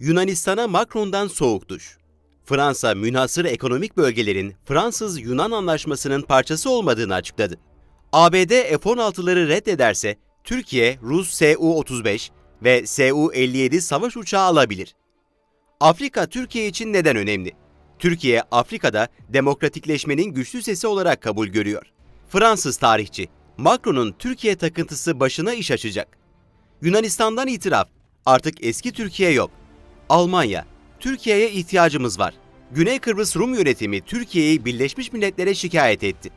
Yunanistan'a Macron'dan soğuk duş. Fransa, münhasır ekonomik bölgelerin Fransız-Yunan anlaşmasının parçası olmadığını açıkladı. ABD F-16'ları reddederse Türkiye, Rus Su-35 ve Su-57 savaş uçağı alabilir. Afrika Türkiye için neden önemli? Türkiye, Afrika'da demokratikleşmenin güçlü sesi olarak kabul görüyor. Fransız tarihçi, Macron'un Türkiye takıntısı başına iş açacak. Yunanistan'dan itiraf, artık eski Türkiye yok. Almanya, Türkiye'ye ihtiyacımız var. Güney Kıbrıs Rum yönetimi Türkiye'yi Birleşmiş Milletler'e şikayet etti.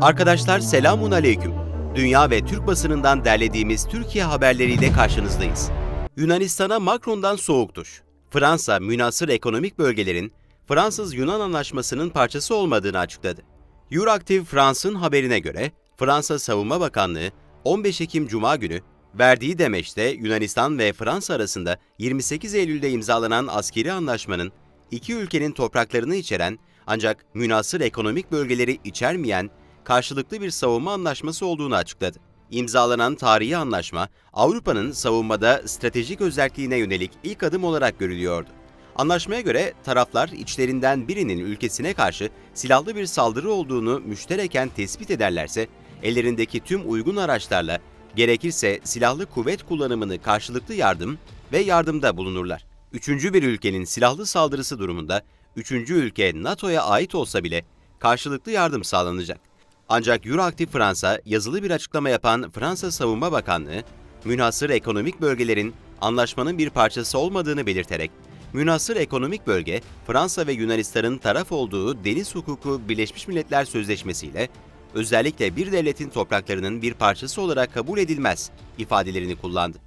Arkadaşlar selamun aleyküm. Dünya ve Türk basınından derlediğimiz Türkiye haberleriyle karşınızdayız. Yunanistan'a Macron'dan soğuk duş. Fransa, münasır ekonomik bölgelerin Fransız-Yunan anlaşmasının parçası olmadığını açıkladı. Euractiv France'ın haberine göre Fransa Savunma Bakanlığı 15 Ekim Cuma günü verdiği demeçte Yunanistan ve Fransa arasında 28 Eylül'de imzalanan askeri anlaşmanın iki ülkenin topraklarını içeren ancak münasır ekonomik bölgeleri içermeyen karşılıklı bir savunma anlaşması olduğunu açıkladı. İmzalanan tarihi anlaşma, Avrupa'nın savunmada stratejik özelliğine yönelik ilk adım olarak görülüyordu. Anlaşmaya göre taraflar içlerinden birinin ülkesine karşı silahlı bir saldırı olduğunu müştereken tespit ederlerse, ellerindeki tüm uygun araçlarla gerekirse silahlı kuvvet kullanımını karşılıklı yardım ve yardımda bulunurlar. Üçüncü bir ülkenin silahlı saldırısı durumunda, üçüncü ülke NATO'ya ait olsa bile karşılıklı yardım sağlanacak. Ancak Euroaktiv Fransa yazılı bir açıklama yapan Fransa Savunma Bakanlığı, münhasır ekonomik bölgelerin anlaşmanın bir parçası olmadığını belirterek, münhasır ekonomik bölge, Fransa ve Yunanistan'ın taraf olduğu Deniz Hukuku Birleşmiş Milletler Sözleşmesi ile özellikle bir devletin topraklarının bir parçası olarak kabul edilmez ifadelerini kullandı.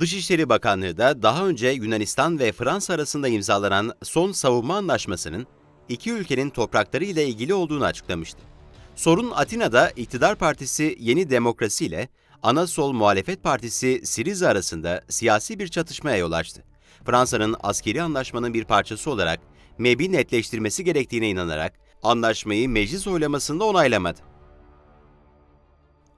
Dışişleri Bakanlığı da daha önce Yunanistan ve Fransa arasında imzalanan son savunma anlaşmasının iki ülkenin toprakları ile ilgili olduğunu açıklamıştı. Sorun Atina'da iktidar partisi Yeni Demokrasi ile ana sol muhalefet partisi Siriza arasında siyasi bir çatışmaya yol açtı. Fransa'nın askeri anlaşmanın bir parçası olarak MEB'i netleştirmesi gerektiğine inanarak anlaşmayı meclis oylamasında onaylamadı.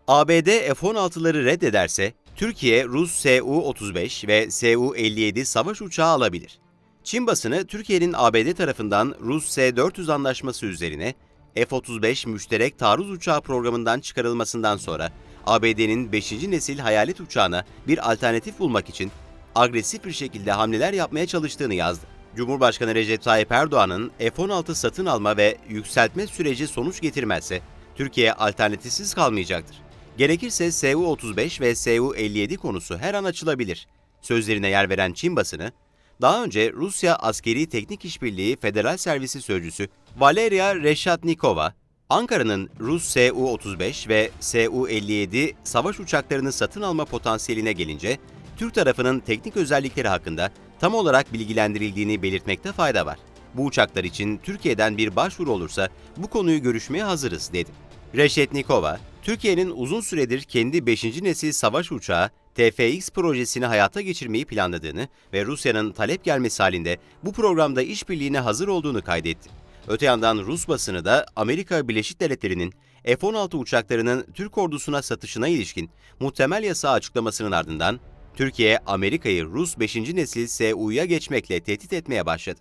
ABD F-16'ları reddederse Türkiye Rus Su-35 ve Su-57 savaş uçağı alabilir. Çin basını Türkiye'nin ABD tarafından Rus S-400 anlaşması üzerine F-35 müşterek taarruz uçağı programından çıkarılmasından sonra ABD'nin 5. nesil hayalet uçağına bir alternatif bulmak için agresif bir şekilde hamleler yapmaya çalıştığını yazdı. Cumhurbaşkanı Recep Tayyip Erdoğan'ın F-16 satın alma ve yükseltme süreci sonuç getirmezse Türkiye alternatifsiz kalmayacaktır. Gerekirse Su-35 ve Su-57 konusu her an açılabilir. Sözlerine yer veren Çin basını, daha önce Rusya Askeri Teknik İşbirliği Federal Servisi Sözcüsü Valeria Reshatnikova, Ankara'nın Rus Su-35 ve Su-57 savaş uçaklarını satın alma potansiyeline gelince, Türk tarafının teknik özellikleri hakkında tam olarak bilgilendirildiğini belirtmekte fayda var. Bu uçaklar için Türkiye'den bir başvuru olursa bu konuyu görüşmeye hazırız dedi. Reşetnikova, Türkiye'nin uzun süredir kendi 5. nesil savaş uçağı TFX projesini hayata geçirmeyi planladığını ve Rusya'nın talep gelmesi halinde bu programda işbirliğine hazır olduğunu kaydetti. Öte yandan Rus basını da Amerika Birleşik Devletleri'nin F-16 uçaklarının Türk ordusuna satışına ilişkin muhtemel yasa açıklamasının ardından Türkiye, Amerika'yı Rus 5. nesil SU'ya geçmekle tehdit etmeye başladı.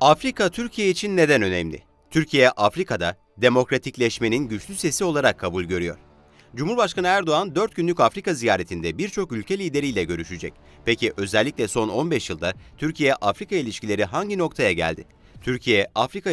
Afrika Türkiye için neden önemli? Türkiye, Afrika'da demokratikleşmenin güçlü sesi olarak kabul görüyor. Cumhurbaşkanı Erdoğan 4 günlük Afrika ziyaretinde birçok ülke lideriyle görüşecek. Peki özellikle son 15 yılda Türkiye-Afrika ilişkileri hangi noktaya geldi? Türkiye Afrika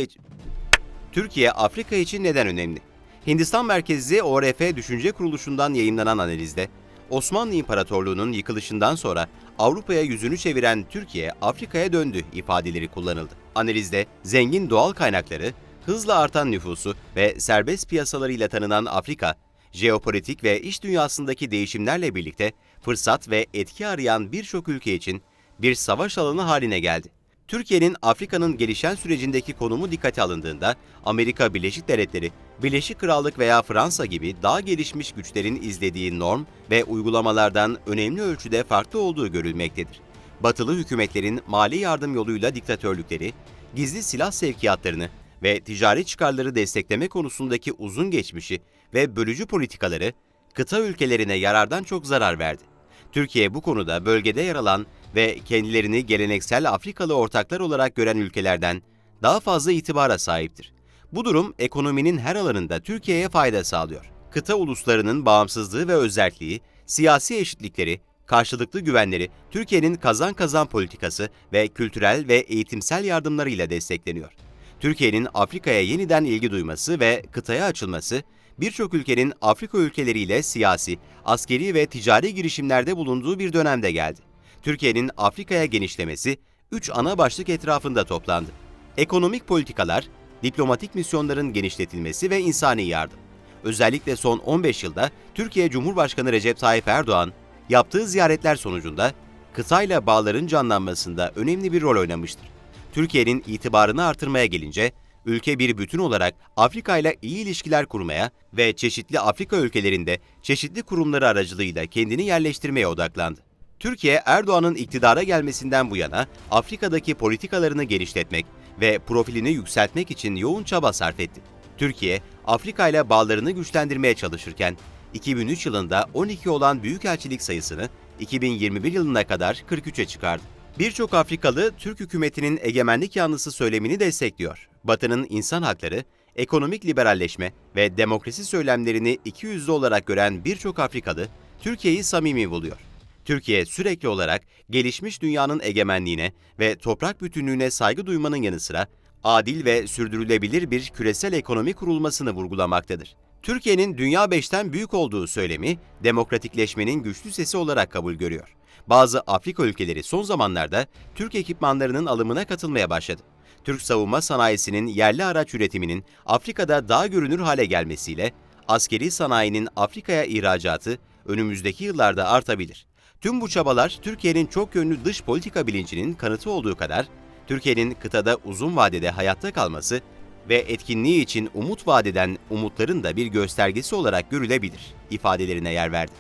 Türkiye Afrika için neden önemli? Hindistan merkezli ORF Düşünce Kuruluşu'ndan yayınlanan analizde Osmanlı İmparatorluğu'nun yıkılışından sonra Avrupa'ya yüzünü çeviren Türkiye Afrika'ya döndü ifadeleri kullanıldı. Analizde zengin doğal kaynakları, hızla artan nüfusu ve serbest piyasalarıyla tanınan Afrika, jeopolitik ve iş dünyasındaki değişimlerle birlikte fırsat ve etki arayan birçok ülke için bir savaş alanı haline geldi. Türkiye'nin Afrika'nın gelişen sürecindeki konumu dikkate alındığında Amerika Birleşik Devletleri, Birleşik Krallık veya Fransa gibi daha gelişmiş güçlerin izlediği norm ve uygulamalardan önemli ölçüde farklı olduğu görülmektedir. Batılı hükümetlerin mali yardım yoluyla diktatörlükleri, gizli silah sevkiyatlarını ve ticari çıkarları destekleme konusundaki uzun geçmişi ve bölücü politikaları kıta ülkelerine yarardan çok zarar verdi. Türkiye bu konuda bölgede yer alan ve kendilerini geleneksel Afrikalı ortaklar olarak gören ülkelerden daha fazla itibara sahiptir. Bu durum ekonominin her alanında Türkiye'ye fayda sağlıyor. Kıta uluslarının bağımsızlığı ve özelliği, siyasi eşitlikleri, karşılıklı güvenleri Türkiye'nin kazan kazan politikası ve kültürel ve eğitimsel yardımlarıyla destekleniyor. Türkiye'nin Afrika'ya yeniden ilgi duyması ve kıtaya açılması, birçok ülkenin Afrika ülkeleriyle siyasi, askeri ve ticari girişimlerde bulunduğu bir dönemde geldi. Türkiye'nin Afrika'ya genişlemesi üç ana başlık etrafında toplandı. Ekonomik politikalar, diplomatik misyonların genişletilmesi ve insani yardım. Özellikle son 15 yılda Türkiye Cumhurbaşkanı Recep Tayyip Erdoğan yaptığı ziyaretler sonucunda kıtayla bağların canlanmasında önemli bir rol oynamıştır. Türkiye'nin itibarını artırmaya gelince, ülke bir bütün olarak Afrika ile iyi ilişkiler kurmaya ve çeşitli Afrika ülkelerinde çeşitli kurumları aracılığıyla kendini yerleştirmeye odaklandı. Türkiye, Erdoğan'ın iktidara gelmesinden bu yana Afrika'daki politikalarını genişletmek ve profilini yükseltmek için yoğun çaba sarf etti. Türkiye, Afrika ile bağlarını güçlendirmeye çalışırken 2003 yılında 12 olan büyükelçilik sayısını 2021 yılına kadar 43'e çıkardı. Birçok Afrikalı Türk hükümetinin egemenlik yanlısı söylemini destekliyor. Batı'nın insan hakları, ekonomik liberalleşme ve demokrasi söylemlerini ikiyüzlü olarak gören birçok Afrikalı Türkiye'yi samimi buluyor. Türkiye sürekli olarak gelişmiş dünyanın egemenliğine ve toprak bütünlüğüne saygı duymanın yanı sıra adil ve sürdürülebilir bir küresel ekonomi kurulmasını vurgulamaktadır. Türkiye'nin dünya beşten büyük olduğu söylemi demokratikleşmenin güçlü sesi olarak kabul görüyor. Bazı Afrika ülkeleri son zamanlarda Türk ekipmanlarının alımına katılmaya başladı. Türk savunma sanayisinin yerli araç üretiminin Afrika'da daha görünür hale gelmesiyle askeri sanayinin Afrika'ya ihracatı önümüzdeki yıllarda artabilir. Tüm bu çabalar Türkiye'nin çok yönlü dış politika bilincinin kanıtı olduğu kadar Türkiye'nin kıtada uzun vadede hayatta kalması ve etkinliği için umut vadeden umutların da bir göstergesi olarak görülebilir ifadelerine yer verdi.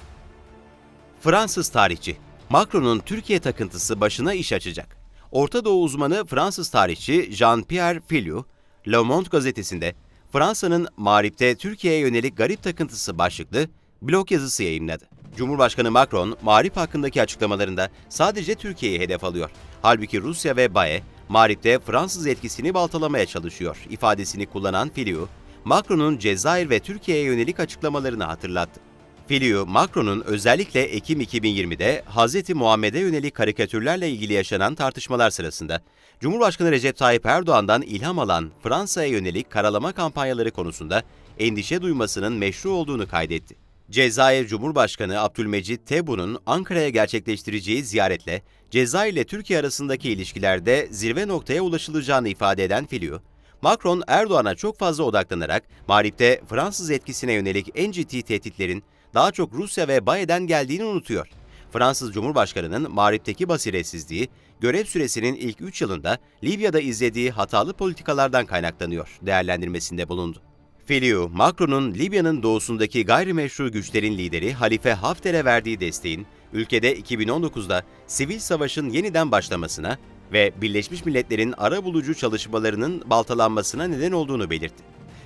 Fransız tarihçi Macron'un Türkiye takıntısı başına iş açacak. Orta Doğu uzmanı Fransız tarihçi Jean-Pierre Filiou, Le Monde gazetesinde Fransa'nın Marip'te Türkiye'ye yönelik garip takıntısı başlıklı blog yazısı yayımladı. Cumhurbaşkanı Macron, Marip hakkındaki açıklamalarında sadece Türkiye'yi hedef alıyor. Halbuki Rusya ve BAE, Marip'te Fransız etkisini baltalamaya çalışıyor ifadesini kullanan Filiou, Macron'un Cezayir ve Türkiye'ye yönelik açıklamalarını hatırlattı. Filiou, Macron'un özellikle Ekim 2020'de Hz. Muhammed'e yönelik karikatürlerle ilgili yaşanan tartışmalar sırasında, Cumhurbaşkanı Recep Tayyip Erdoğan'dan ilham alan Fransa'ya yönelik karalama kampanyaları konusunda endişe duymasının meşru olduğunu kaydetti. Cezayir Cumhurbaşkanı Abdülmecit Tebboun'un Ankara'ya gerçekleştireceği ziyaretle Cezayir ile Türkiye arasındaki ilişkilerde zirve noktaya ulaşılacağını ifade eden Filiou, Macron Erdoğan'a çok fazla odaklanarak Marip'te Fransız etkisine yönelik en ciddi tehditlerin daha çok Rusya ve BAE'den geldiğini unutuyor. Fransız Cumhurbaşkanı'nın Marip'teki basiretsizliği, görev süresinin ilk 3 yılında Libya'da izlediği hatalı politikalardan kaynaklanıyor değerlendirmesinde bulundu. Filiu, Macron'un Libya'nın doğusundaki gayrimeşru güçlerin lideri Halife Hafter'e verdiği desteğin ülkede 2019'da sivil savaşın yeniden başlamasına ve Birleşmiş Milletler'in ara bulucu çalışmalarının baltalanmasına neden olduğunu belirtti.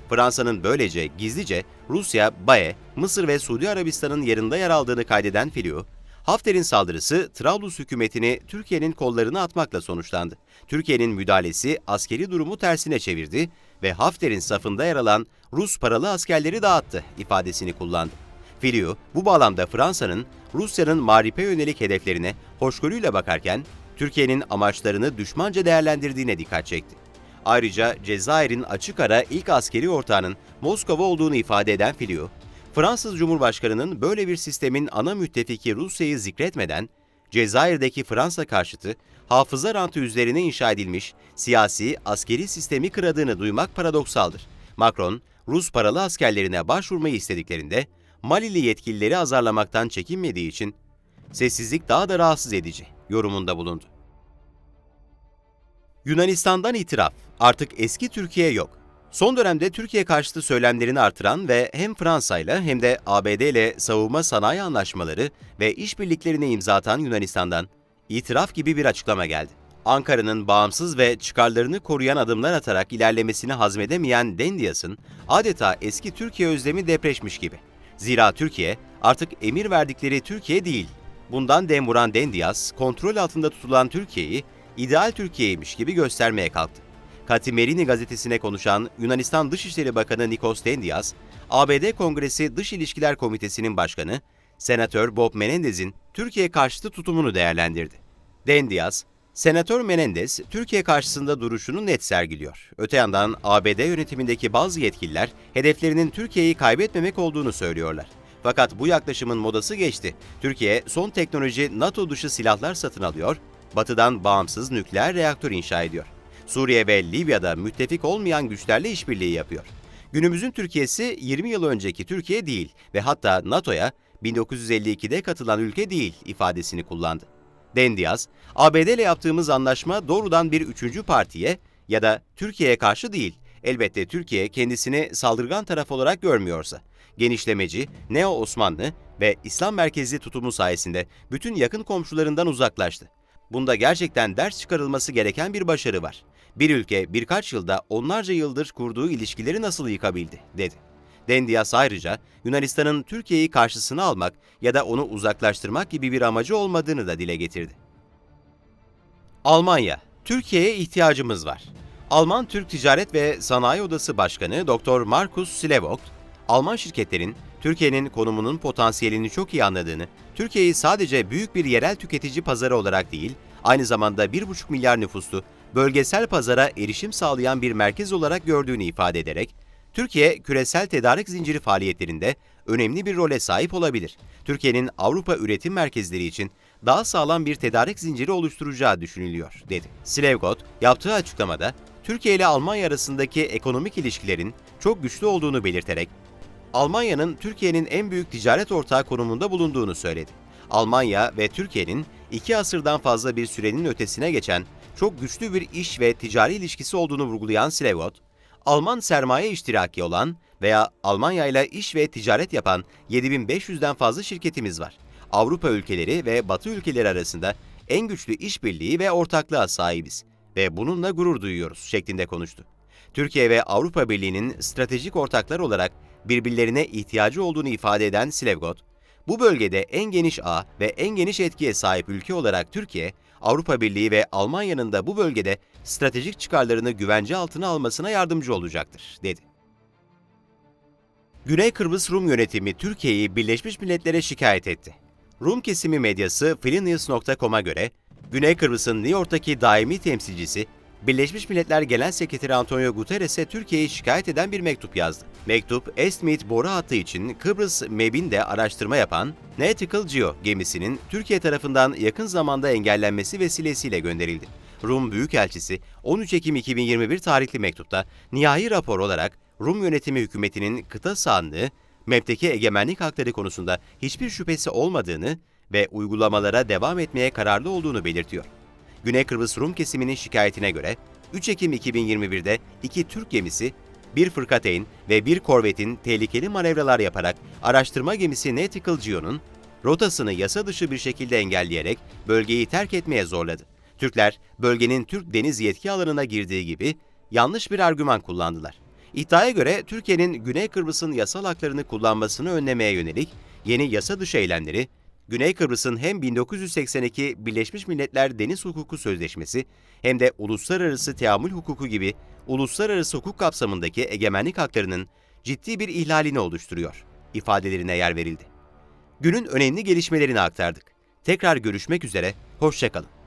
Fransa'nın böylece gizlice Rusya, BAE, Mısır ve Suudi Arabistan'ın yanında yer aldığını kaydeden Filiu, Hafter'in saldırısı Trablus hükümetini Türkiye'nin kollarına atmakla sonuçlandı. Türkiye'nin müdahalesi askeri durumu tersine çevirdi ve Hafter'in safında yer alan Rus paralı askerleri dağıttı ifadesini kullandı. Filiu, bu bağlamda Fransa'nın Rusya'nın Marip'e yönelik hedeflerine hoşgörüyle bakarken Türkiye'nin amaçlarını düşmanca değerlendirdiğine dikkat çekti. Ayrıca Cezayir'in açık ara ilk askeri ortağının Moskova olduğunu ifade eden Filiu, Fransız Cumhurbaşkanı'nın böyle bir sistemin ana müttefiki Rusya'yı zikretmeden, Cezayir'deki Fransa karşıtı, hafıza rantı üzerine inşa edilmiş siyasi, askeri sistemi kıradığını duymak paradoksaldır. Macron, Rus paralı askerlerine başvurmayı istediklerinde, Malili yetkilileri azarlamaktan çekinmediği için, sessizlik daha da rahatsız edici yorumunda bulundu. Yunanistan'dan itiraf, artık eski Türkiye yok. Son dönemde Türkiye karşıtı söylemlerini artıran ve hem Fransa ile hem de ABD ile savunma sanayi anlaşmaları ve işbirliklerine imza atan Yunanistan'dan itiraf gibi bir açıklama geldi. Ankara'nın bağımsız ve çıkarlarını koruyan adımlar atarak ilerlemesini hazmedemeyen Dendias'ın adeta eski Türkiye özlemi depreşmiş gibi. Zira Türkiye artık emir verdikleri Türkiye değil, Bundan dem vuran Dendias, kontrol altında tutulan Türkiye'yi ideal Türkiye'ymiş gibi göstermeye kalktı. Katimerini gazetesine konuşan Yunanistan Dışişleri Bakanı Nikos Dendias, ABD Kongresi Dış İlişkiler Komitesi'nin başkanı, Senatör Bob Menendez'in Türkiye karşıtı tutumunu değerlendirdi. Dendias, Senatör Menendez, Türkiye karşısında duruşunu net sergiliyor. Öte yandan ABD yönetimindeki bazı yetkililer hedeflerinin Türkiye'yi kaybetmemek olduğunu söylüyorlar. Fakat bu yaklaşımın modası geçti. Türkiye son teknoloji NATO dışı silahlar satın alıyor, batıdan bağımsız nükleer reaktör inşa ediyor. Suriye ve Libya'da müttefik olmayan güçlerle işbirliği yapıyor. Günümüzün Türkiye'si 20 yıl önceki Türkiye değil ve hatta NATO'ya 1952'de katılan ülke değil ifadesini kullandı. Dendias, ABD ile yaptığımız anlaşma doğrudan bir üçüncü partiye ya da Türkiye'ye karşı değil, elbette Türkiye kendisini saldırgan taraf olarak görmüyorsa, genişlemeci, neo-Osmanlı ve İslam merkezli tutumu sayesinde bütün yakın komşularından uzaklaştı. Bunda gerçekten ders çıkarılması gereken bir başarı var. Bir ülke birkaç yılda onlarca yıldır kurduğu ilişkileri nasıl yıkabildi, dedi. Dendias ayrıca Yunanistan'ın Türkiye'yi karşısına almak ya da onu uzaklaştırmak gibi bir amacı olmadığını da dile getirdi. Almanya, Türkiye'ye ihtiyacımız var. Alman Türk Ticaret ve Sanayi Odası Başkanı Dr. Markus Slevogt, Alman şirketlerin Türkiye'nin konumunun potansiyelini çok iyi anladığını, Türkiye'yi sadece büyük bir yerel tüketici pazarı olarak değil, aynı zamanda 1,5 milyar nüfuslu, bölgesel pazara erişim sağlayan bir merkez olarak gördüğünü ifade ederek, Türkiye küresel tedarik zinciri faaliyetlerinde önemli bir role sahip olabilir. Türkiye'nin Avrupa üretim merkezleri için daha sağlam bir tedarik zinciri oluşturacağı düşünülüyor, dedi. Slevgot yaptığı açıklamada Türkiye ile Almanya arasındaki ekonomik ilişkilerin çok güçlü olduğunu belirterek Almanya'nın Türkiye'nin en büyük ticaret ortağı konumunda bulunduğunu söyledi. Almanya ve Türkiye'nin iki asırdan fazla bir sürenin ötesine geçen çok güçlü bir iş ve ticari ilişkisi olduğunu vurgulayan Slevgot, Alman sermaye iştiraki olan veya Almanya ile iş ve ticaret yapan 7500'den fazla şirketimiz var. Avrupa ülkeleri ve Batı ülkeleri arasında en güçlü işbirliği ve ortaklığa sahibiz ve bununla gurur duyuyoruz şeklinde konuştu. Türkiye ve Avrupa Birliği'nin stratejik ortaklar olarak birbirlerine ihtiyacı olduğunu ifade eden Slevgot, bu bölgede en geniş ağ ve en geniş etkiye sahip ülke olarak Türkiye, Avrupa Birliği ve Almanya'nın da bu bölgede stratejik çıkarlarını güvence altına almasına yardımcı olacaktır, dedi. Güney Kıbrıs Rum yönetimi Türkiye'yi Birleşmiş Milletler'e şikayet etti. Rum kesimi medyası freenews.com'a göre, Güney Kıbrıs'ın New York'taki daimi temsilcisi Birleşmiş Milletler Genel Sekreteri Antonio Guterres'e Türkiye'yi şikayet eden bir mektup yazdı. Mektup, Esmit boru hattı için Kıbrıs MEB'inde araştırma yapan Nautical Geo gemisinin Türkiye tarafından yakın zamanda engellenmesi vesilesiyle gönderildi. Rum Büyükelçisi 13 Ekim 2021 tarihli mektupta nihai rapor olarak Rum yönetimi hükümetinin kıta sahanlığı, MEB'teki egemenlik hakları konusunda hiçbir şüphesi olmadığını ve uygulamalara devam etmeye kararlı olduğunu belirtiyor. Güney Kıbrıs Rum kesiminin şikayetine göre 3 Ekim 2021'de iki Türk gemisi, bir fırkateyn ve bir korvetin tehlikeli manevralar yaparak araştırma gemisi Nautical Geo'nun rotasını yasa dışı bir şekilde engelleyerek bölgeyi terk etmeye zorladı. Türkler bölgenin Türk deniz yetki alanına girdiği gibi yanlış bir argüman kullandılar. İddiaya göre Türkiye'nin Güney Kıbrıs'ın yasal haklarını kullanmasını önlemeye yönelik yeni yasa dışı eylemleri Güney Kıbrıs'ın hem 1982 Birleşmiş Milletler Deniz Hukuku Sözleşmesi hem de uluslararası teamül hukuku gibi uluslararası hukuk kapsamındaki egemenlik haklarının ciddi bir ihlalini oluşturuyor ifadelerine yer verildi. Günün önemli gelişmelerini aktardık. Tekrar görüşmek üzere, hoşçakalın.